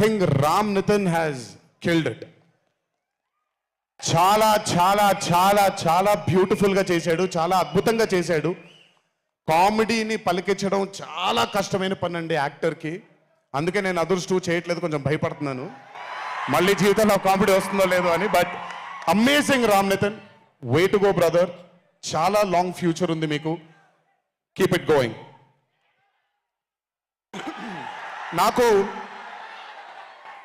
Thing Ram Nitin has killed it చాలా చాలా చాలా చాలా బ్యూటిఫుల్గా చేశాడు చాలా అద్భుతంగా చేశాడు. కామెడీని పలికించడం చాలా కష్టమైన పని అండి యాక్టర్కి. అందుకే నేను అదృష్టం చేయట్లేదు కొంచెం భయపడుతున్నాను. మళ్ళీ జీవితంలో కామెడీ వస్తుందో లేదో అని but amazing Ram Nitin way to go brother చాలా లాంగ్ ఫ్యూచర్ ఉంది మీకు. కీప్ ఇట్ గోయింగ్ నాకు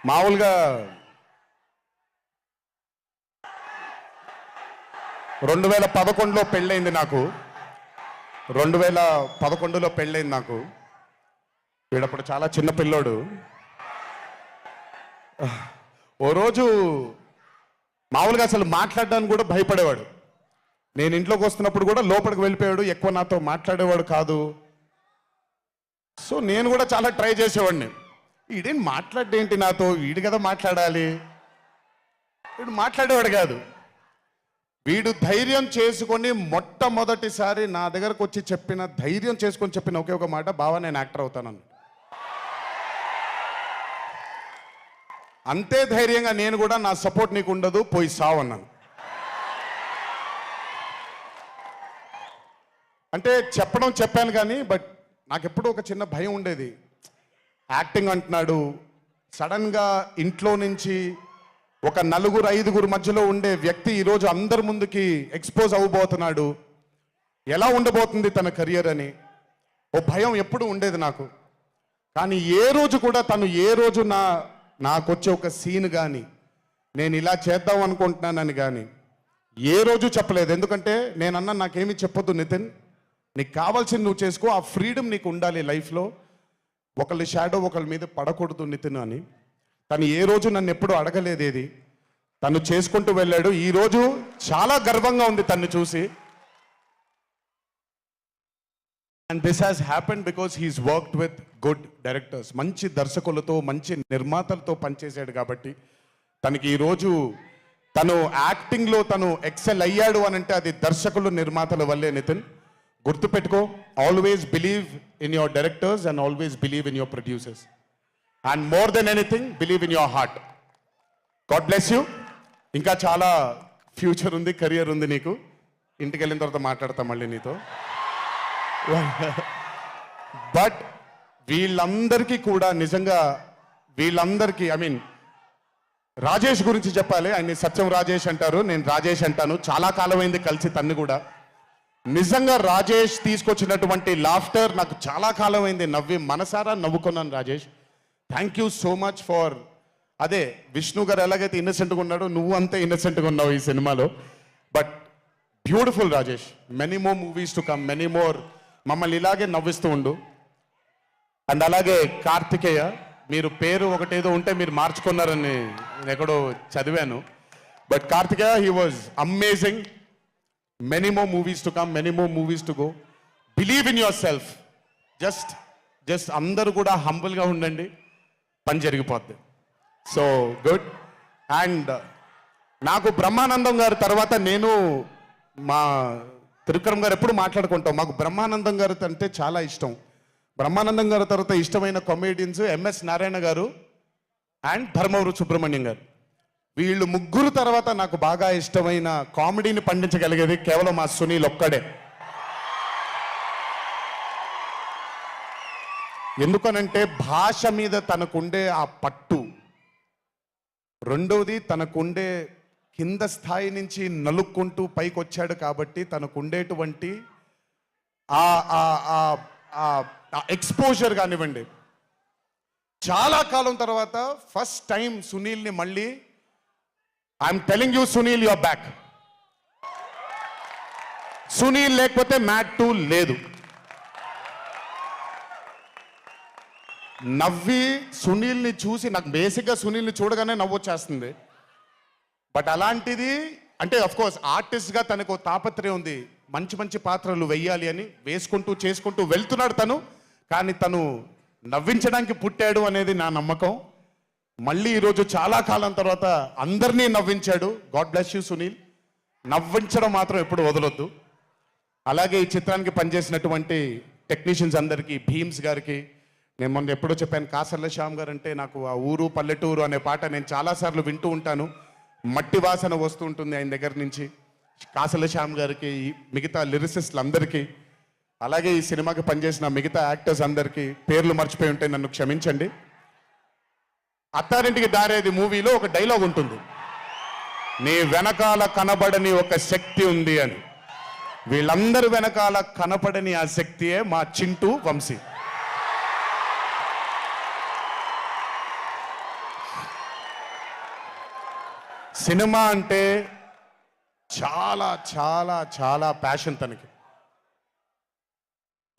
మామూలుగా రెండు వేల పదకొండులో పెళ్ళైంది నాకు. రెండు వేల పదకొండులో పెళ్ళైంది నాకు. వీడప్పుడు చాలా చిన్న పిల్లోడు. ఓ రోజు మామూలుగా అసలు మాట్లాడడానికి కూడా భయపడేవాడు. నేను ఇంట్లోకి వస్తున్నప్పుడు కూడా లోపలికి వెళ్ళిపోయాడు ఎక్కువ నాతో మాట్లాడేవాడు కాదు. సో నేను కూడా చాలా ట్రై చేసేవాడిని. వీడేం మాట్లాడేంటి నాతో? వీడు కదా మాట్లాడాలి. వీడు మాట్లాడేవాడు కాదు. వీడు ధైర్యం చేసుకొని మొట్టమొదటిసారి నా దగ్గరకు వచ్చి చెప్పిన ధైర్యం చేసుకొని చెప్పిన ఒకే ఒక మాట బావా నేను యాక్టర్ అవుతానని అంతే ధైర్యంగా నేను కూడా నా సపోర్ట్ నీకు ఉండదు పోయి సావన్నాను అంటే చెప్పడం చెప్పాను కానీ బట్ నాకు ఎప్పుడూ ఒక చిన్న భయం ఉండేది. యాక్టింగ్ అంటున్నాడు. సడన్గా ఇంట్లో నుంచి ఒక నలుగురు ఐదుగురు మధ్యలో ఉండే వ్యక్తి ఈరోజు అందరి ముందుకి ఎక్స్పోజ్ అవ్వబోతున్నాడు. ఎలా ఉండబోతుంది తన కెరియర్ అని? ఓ భయం ఎప్పుడు ఉండేది నాకు. కానీ ఏ రోజు కూడా తను ఏ రోజు నా నాకొచ్చే ఒక సీన్ కానీ నేను ఇలా చేద్దాం అనుకుంటున్నానని కానీ ఏ రోజు చెప్పలేదు. ఎందుకంటే నేనన్నా నాకేమీ చెప్పొద్దు నితిన్. నీకు కావాల్సింది నువ్వు చేసుకో. ఆ ఫ్రీడమ్ నీకు ఉండాలి లైఫ్లో. ఒకళ్ళ షాడో ఒకళ్ళ మీద పడకూడదు నితిన్ అని. తను ఏ రోజు నన్ను ఎప్పుడు అడగలేదేది తను చేసుకుంటూ వెళ్ళాడు. ఈ రోజు చాలా గర్వంగా ఉంది తన్ను చూసి. And this has happen because he's worked with good directors మంచి దర్శకులతో మంచి నిర్మాతలతో పనిచేశాడు కాబట్టి తనకి ఈరోజు తను యాక్టింగ్లో తను ఎక్సెల్ అయ్యాడు అని అంటే అది దర్శకులు నిర్మాతల వల్లే నితిన్. గుర్తుపెట్టుకో always believe in your directors and always believe in your producers and more than anything believe in your heart god bless you ఇంకా చాలా ఫ్యూచర్ ఉంది కెరియర్ ఉంది నీకు. ఇంటికి వెళ్ళిన తర్వాత మాట్లాడతా మళ్ళీ నీతో. బట్ వీళ్ళందరికీ కూడా నిజంగా వీళ్ళందరికీ ఐ మీన్ రాజేష్ గురించి చెప్పాలి. ఆయన సత్యం రాజేష్ అంటారు నేను రాజేష్ అంటాను. చాలా కాలమైంది కలిసి తన్ని కూడా. నిజంగా రాజేష్ తీసుకొచ్చినటువంటి లాఫ్టర్ నాకు చాలా కాలమైంది. నవ్వి మనసారా నవ్వుకున్నాను Rajesh. Thank you so much for అదే విష్ణు గారు ఎలాగైతే ఇన్నసెంట్గా ఉన్నాడో నువ్వు అంతే ఇన్నసెంట్గా ఉన్నావు ఈ సినిమాలో. But beautiful Rajesh. Many more movies to come many more మమ్మల్ని ఇలాగే నవ్విస్తూ ఉండు. అండ్ అలాగే కార్తికేయ మీరు పేరు ఒకటేదో ఉంటే మీరు మార్చుకున్నారని నేను ఎక్కడో చదివాను. But Karthikeya he was amazing many more movies to come many more movies to go. Believe in yourself. Self just just అందరూ కూడా హంబుల్గా ఉండండి. పని జరిగిపోద్ది. సో గుడ్ అండ్ నాకు బ్రహ్మానందం గారి తర్వాత నేను మా త్రివిక్రమ్ గారు ఎప్పుడు మాట్లాడుకుంటాం. మాకు బ్రహ్మానందం గారు అంటే చాలా ఇష్టం. బ్రహ్మానందం గారి తర్వాత ఇష్టమైన కామెడియన్స్ ఎంఎస్ నారాయణ గారు అండ్ ధర్మవరు సుబ్రహ్మణ్యం గారు. వీళ్ళు ముగ్గురు తర్వాత నాకు బాగా ఇష్టమైన కామెడీని పండించగలిగేది కేవలం మా సునీల్ ఒక్కడే. ఎందుకనంటే భాష మీద తనకుండే ఆ పట్టు రెండవది తనకుండే కింద స్థాయి నుంచి నలుక్కుంటూ పైకి వచ్చాడు కాబట్టి తనకుండేటువంటి ఆ ఆ- ఆ- ఆ- ఆ ఎక్స్పోజర్ కానివ్వండి. చాలా కాలం తర్వాత ఫస్ట్ టైం సునీల్ని మళ్ళీ I'm telling you Sunil your back Sunil లేకపోతే మ్యాట్ టూ లేదు. నవ్వి సునీల్ని చూసి నాకు బేసిక్గా సునీల్ని చూడగానే నవ్వు వచ్చేస్తుంది. బట్ అలాంటిది అంటే అఫ్ కోర్స్ ఆర్టిస్ట్గా తనకు తాపత్రయం ఉంది. మంచి మంచి పాత్రలు వెయ్యాలి అని వేసుకుంటూ చేసుకుంటూ వెళ్తున్నాడు తను. కానీ తను నవ్వించడానికి పుట్టాడు అనేది నా నమ్మకం. మళ్ళీ ఈరోజు చాలా కాలం తర్వాత అందరినీ నవ్వించాడు. గాడ్ బ్లెస్ యూ సునీల్ నవ్వించడం మాత్రం ఎప్పుడు వదలొద్దు. అలాగే ఈ చిత్రానికి పనిచేసినటువంటి టెక్నీషియన్స్ అందరికీ భీమ్స్ గారికి నేను మొన్న ఎప్పుడో చెప్పాను కాసర్ల శ్యామ్ గారు అంటే నాకు ఆ ఊరు పల్లెటూరు అనే పాట నేను చాలాసార్లు వింటూ ఉంటాను. మట్టి వాసన వస్తూ ఉంటుంది ఆయన దగ్గర నుంచి. కాసల శ్యామ్ గారికి మిగతా లిరిసిస్ట్లు అందరికీ అలాగే ఈ సినిమాకి పనిచేసిన మిగతా యాక్టర్స్ అందరికీ పేర్లు మర్చిపోయి ఉంటే నన్ను క్షమించండి. అత్తారింటికి దారేది మూవీలో ఒక డైలాగ్ ఉంటుంది. నీ వెనకాల కనబడని ఒక శక్తి ఉంది అని. వీళ్ళందరి వెనకాల కనపడని ఆ శక్తియే మా చింటూ వంశీ. సినిమా అంటే చాలా చాలా చాలా ప్యాషన్ తనకి.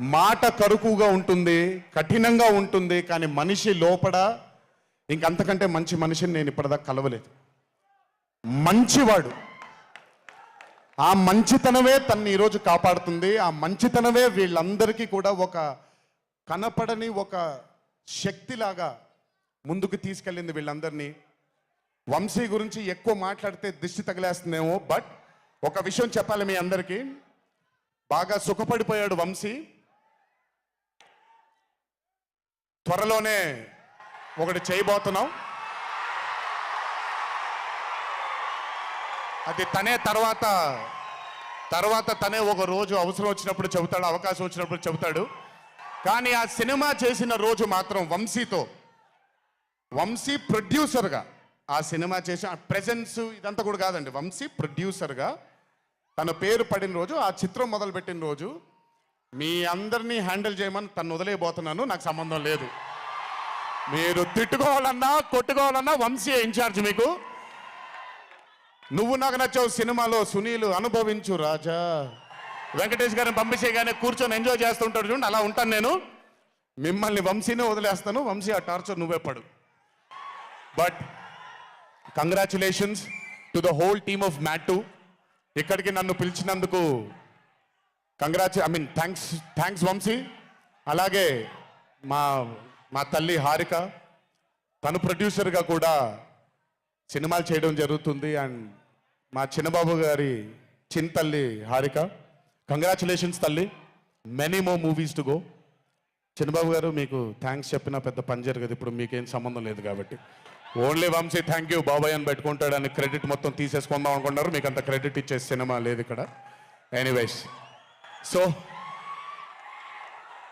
మాట కరుకుగా ఉంటుంది కఠినంగా ఉంటుంది కానీ మనిషి లోపల ఇంకంతకంటే మంచి మనిషిని నేను ఇప్పటిదాకా కలవలేదు. మంచివాడు. ఆ మంచితనమే తన్ని ఈరోజు కాపాడుతుంది. ఆ మంచితనమే వీళ్ళందరికీ కూడా ఒక కనపడని ఒక శక్తిలాగా ముందుకు తీసుకెళ్ళింది వీళ్ళందరినీ. వంశీ గురించి ఎక్కువ మాట్లాడితే దిష్టి తగిలేస్తుందేమో బట్ ఒక విషయం చెప్పాలి మీ అందరికీ. బాగా సుఖపడిపోయాడు వంశీ. త్వరలోనే ఒకటి చేయబోతున్నాం. అది తనే తర్వాత తర్వాత తనే ఒక రోజు అవసరం వచ్చినప్పుడు చెబుతాడు అవకాశం వచ్చినప్పుడు చెబుతాడు. కానీ ఆ సినిమా చేసిన రోజు మాత్రం వంశీతో వంశీ ప్రొడ్యూసర్గా ఆ సినిమా చేసిన ప్రెజెన్స్ ఇదంతా కూడా కాదండి. వంశీ ప్రొడ్యూసర్గా తన పేరు పడిన రోజు ఆ చిత్రం మొదలుపెట్టిన రోజు మీ అందరినీ హ్యాండిల్ చేయమని తను వదిలేయబోతున్నాను నాకు సంబంధం లేదు. మీరు తిట్టుకోవాలన్నా కొట్టుకోవాలన్నా వంశీ ఇన్ఛార్జ్ మీకు? నువ్వు నాకు నచ్చావు సినిమాలో సునీల్ అనుభవించు రాజా. వెంకటేష్ గారిని పంపించేయగానే కూర్చొని ఎంజాయ్ చేస్తుంటాడు చూడండి అలా ఉంటాను నేను. మిమ్మల్ని వంశీనే వదిలేస్తాను వంశీ ఆ టార్చర్ నువ్వే పడు. But congratulations to the whole team of mad ఇక్కడికి నన్ను పిలిచినందుకు కంగ్రాచు I mean thanks thanks Vamshi. అలాగే మా మా తల్లి హారిక తను ప్రొడ్యూసర్గా కూడా సినిమాలు చేయడం జరుగుతుంది. అండ్ మా చిన్నబాబు గారి చిన్న తల్లి హారిక కంగ్రాచులేషన్స్ తల్లి. Many more movies to go Chinnababu garu మీకు థ్యాంక్స్ చెప్పినా పెద్ద పని జరగదు. ఇప్పుడు మీకేం సంబంధం లేదు కాబట్టి. ఓన్లీ వంశీ థ్యాంక్ యూ బాబాయ్ అని పెట్టుకుంటాడని క్రెడిట్ మొత్తం తీసేసుకుందాం అనుకున్నారు. మీకు అంత క్రెడిట్ ఇచ్చే సినిమా లేదు ఇక్కడ. Anyways so